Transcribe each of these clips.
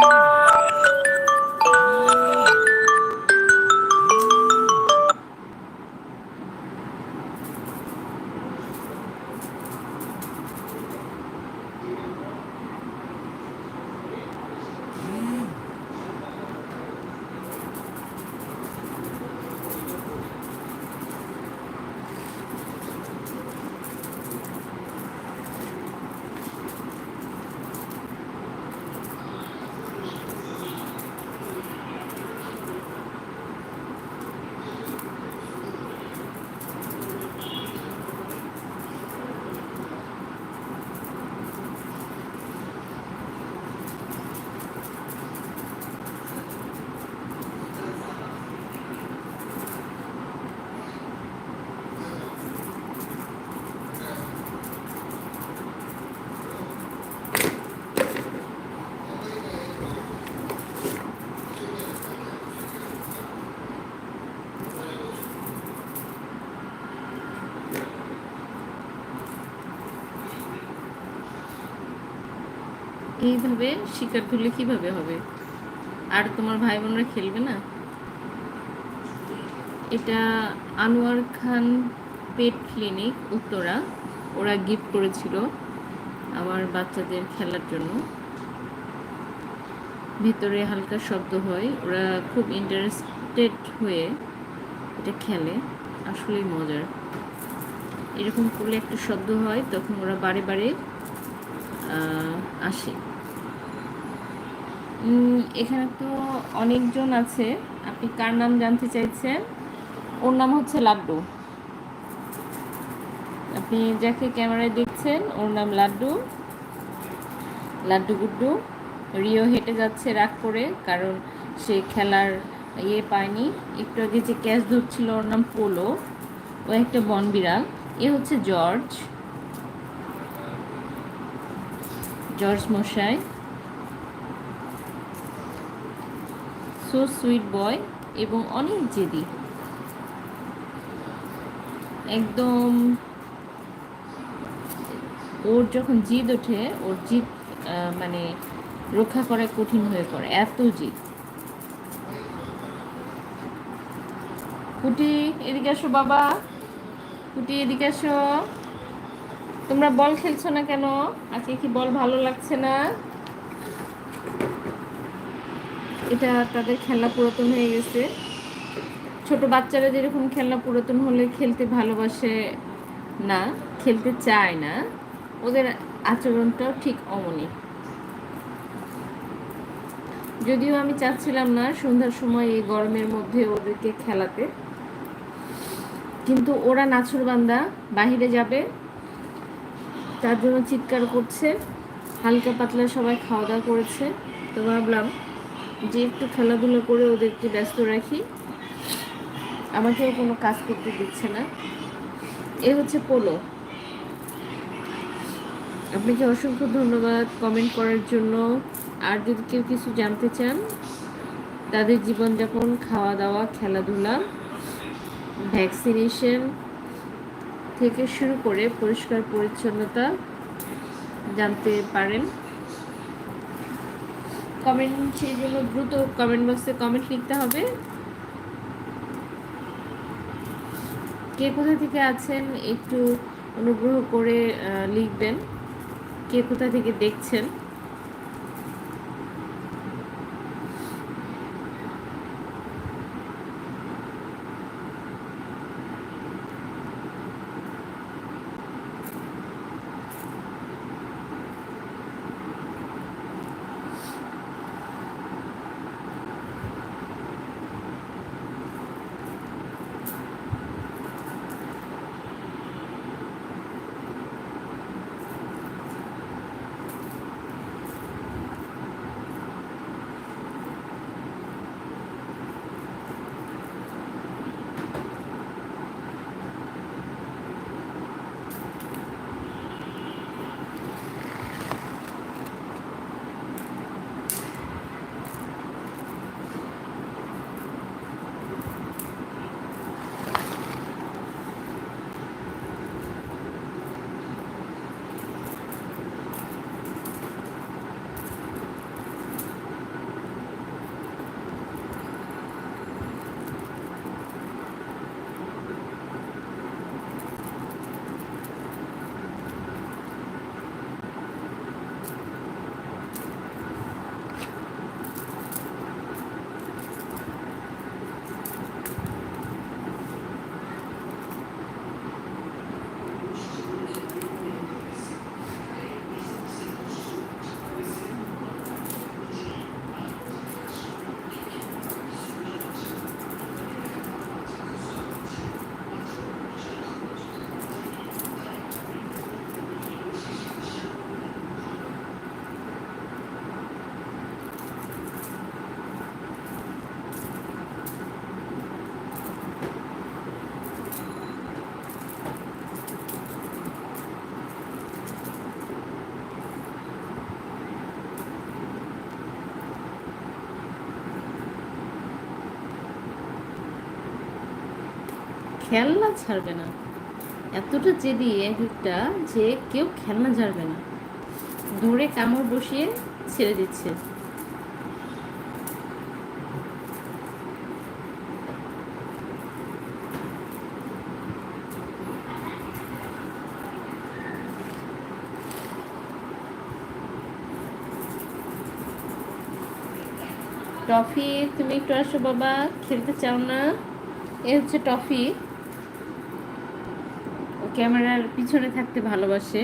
Thank you. এইভাবে শিকার ধরলে কীভাবে হবে? আর তোমার ভাই বোনরা খেলবে না? এটা আনোয়ার খান পেট ক্লিনিক, উত্তরা। ওরা গিফট করেছিল আমার বাচ্চাদের খেলার জন্য। ভেতরে হালকা শব্দ হয়। ওরা খুব ইন্টারেস্টেড হয়ে এটা খেলে। আসলেই মজার। এরকম করলে একটা শব্দ হয়, তখন ওরা বারে বারে আসে। এখানে তো অনেকজন আছে। আপনি কার নাম জানতে চাইছেন? ওর নাম হচ্ছে লাড্ডু। আপনি যাকে ক্যামেরায় দেখছেন, ওর নাম লাড্ডু। লাড্ডু গুড্ডু। রিও হেঁটে যাচ্ছে রাগ করে, কারণ সে খেলার ইয়ে পায়নি। একটু আগে যে ক্যাচ ধরছিল, ওর নাম পোলো। ও একটা বন বিড়াল এ হচ্ছে জর্জ। জর্জ মশাই সো সুইট বয় এবং অনেক জেদি। একদম ওর যখন জিদ ওঠে, ওর জিদ মানে রক্ষা করা কঠিন হয়ে পড়ে, এত জিদ। কুটি, এদিকে আসো বাবা। কুটি, এদিকে আসো তোমরা বল খেলছো না কেন? আজকে কি বল ভালো লাগছে না? এটা তাদের খেলনা পুরাতন হয়ে গেছে। ছোট বাচ্চারা যেরকম খেলনা পুরাতন হলে খেলতে ভালোবাসে না, খেলতে চায় না, ওদের আচরণটাও ঠিক অমনি। যদিও আমি চাচ্ছিলাম না সন্ধ্যার সময় এই গরমের মধ্যে ওদেরকে খেলাতে। কিন্তু ওরা নাছরবান্দা বাহিরে যাবে তার জন্য চিৎকার করছে। হালকা পাতলা সবাই খাওয়া দাওয়া করেছে। তো ভাবলাম যে একটু খেলাধুলা করে ওদেরকে ব্যস্ত রাখি। আমাকেও কোনো কাজ করতে দিচ্ছে না। এ হচ্ছে পোলো। আপনাকে অসংখ্য ধন্যবাদ কমেন্ট করার জন্য। আর যদি কেউ কিছু জানতে চান, তাদের জীবনযাপন, খাওয়া দাওয়া, খেলাধুলা, ভ্যাকসিনেশন থেকে শুরু করে পরিষ্কার পরিচ্ছন্নতা জানতে পারেন। কমেন্ট সেই জন্য দ্রুত কমেন্ট বক্সে কমেন্ট লিখতে হবে। কে কোথা থেকে আছেন একটু অনুগ্রহ করে লিখবেন। কে কোথা থেকে দেখছেন? খেলনা ছাড়বে না। এতটা জেদি এক একটা যে কেউ খেলনা ছাড়বে না। ধরে কামড় বসিয়ে ছেড়ে দিচ্ছে। টফি, তুমি একটু আসো বাবা, খেলতে চাও না? এ হচ্ছে টফি। ক্যামেরার পিছনে থাকতে ভালোবাসে।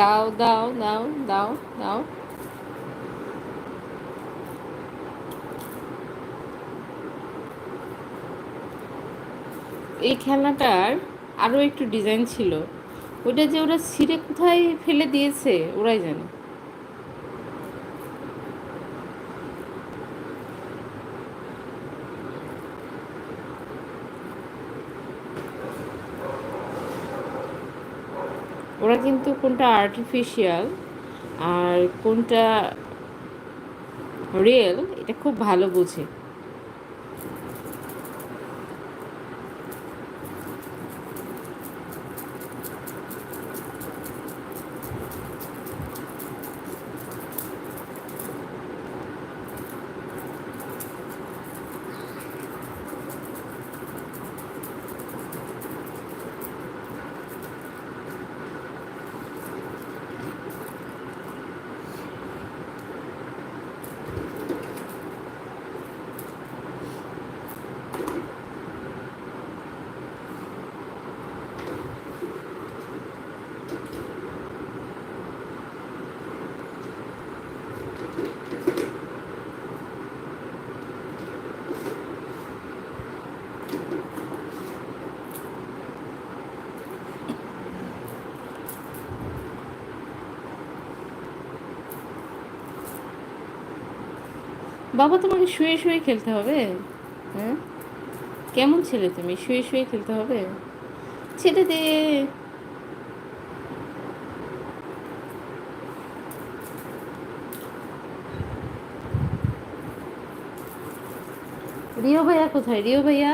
দাও দাও দাও দাও দাও এই খেলাটার আরও একটু ডিজাইন ছিল। ওটা যে ওরা ছিঁড়ে কোথায় ফেলে দিয়েছে, ওরাই জানে। ওরা কিন্তু কোনটা আর্টিফিশিয়াল আর কোনটা রিয়েল এটা খুব ভালো বোঝে। বাবা, তোমাকে শুয়ে শুয়ে খেলতে হবে? হ্যাঁ? কেমন ছেলে তুমি? শুয়ে শুয়ে খেলতে হবে? ছেড়ে দে। রিও ভাইয়া কোথায়? রিও ভাইয়া?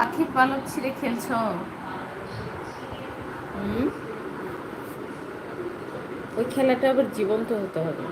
পাখির পালক ছিঁড়ে খেলছ? ওই খেলাটা আবার জীবন্ত হতে হবে।